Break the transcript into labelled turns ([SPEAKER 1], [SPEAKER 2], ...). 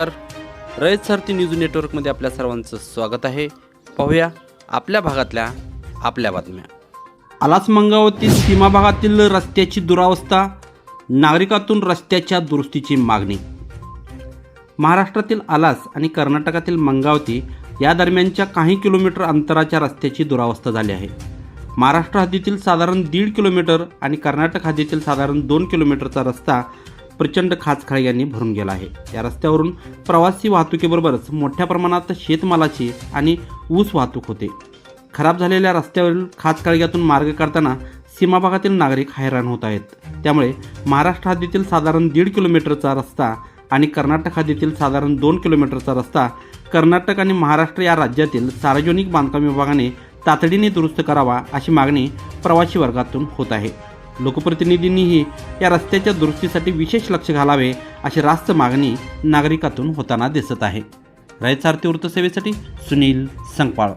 [SPEAKER 1] तर रयत सारथी न्यूज नेटवर्कमध्ये आपल्या सर्वांचं स्वागत आहे. पाहूया आपल्या भागातल्या आपल्या बातम्या. आलास मंगावती सीमा भागातील रस्त्याची दुरावस्था नागरिकातून रस्त्याच्या दुरुस्तीची मागणी. महाराष्ट्रातील आलास आणि कर्नाटकातील मंगावती या दरम्यानच्या काही किलोमीटर अंतराच्या रस्त्याची दुरावस्था झाली आहे. महाराष्ट्र हद्दीतील साधारण दीड किलोमीटर आणि कर्नाटक हद्दीतील साधारण दोन किलोमीटरचा रस्ता प्रचंड खाचखळग्यांनी भरून गेला आहे. या रस्त्यावरून प्रवासी वाहतुकीबरोबरच मोठ्या प्रमाणात शेतमालाची आणि ऊस वाहतूक होते. खराब झालेल्या रस्त्यावरील खाचखळग्यातून मार्ग काढताना सीमा भागातील नागरिक हैराण होत आहेत. त्यामुळे महाराष्ट्र हद्दीतील साधारण दीड किलोमीटरचा रस्ता आणि कर्नाटक हद्दीतील साधारण दोन किलोमीटरचा रस्ता कर्नाटक आणि महाराष्ट्र या राज्यातील सार्वजनिक बांधकाम विभागाने तातडीने दुरुस्त करावा अशी मागणी प्रवासी वर्गातून होत आहे. लोकप्रतिनिधींनीही या रस्त्याच्या दुरुस्तीसाठी विशेष लक्ष घालावे अशी रास्त मागणी नागरिकातून होताना दिसत आहे. रयत सारथी वृत्तसेवेसाठी सुनील संकपाळ